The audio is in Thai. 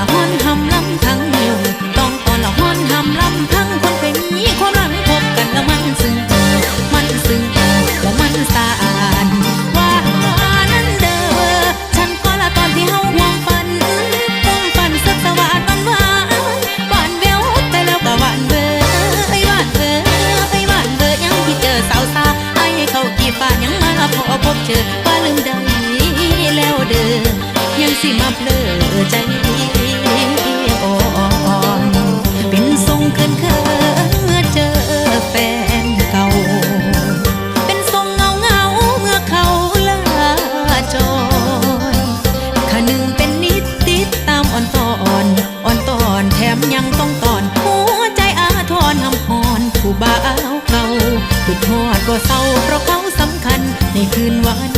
ละห้อนหำลำทั้งยุงต้องตอนละห้อนหำลำทั้งคนเป็นมีความรักพบกันแล้วมันซึ้งมันซึ้งแล้วมันสะอาดว่านั้นเด้อฉันก็ละตอนที่เฮาห่วงฝันต้องฝันสักสว่าดตอนวานหวานเววแต่แล้วก็หวานเบอไอ้หวานเบอไอ้หวานเบอยังที่เจอสาวสาไอ้เขากี่ฟ้ายังมาพอพบเจอว่าลืมได้แล้วเด้อยังสิมาเพลอใจ บ่าวเขาคือทอดก็เศร้าเพราะเขาสำคัญในคืนวัน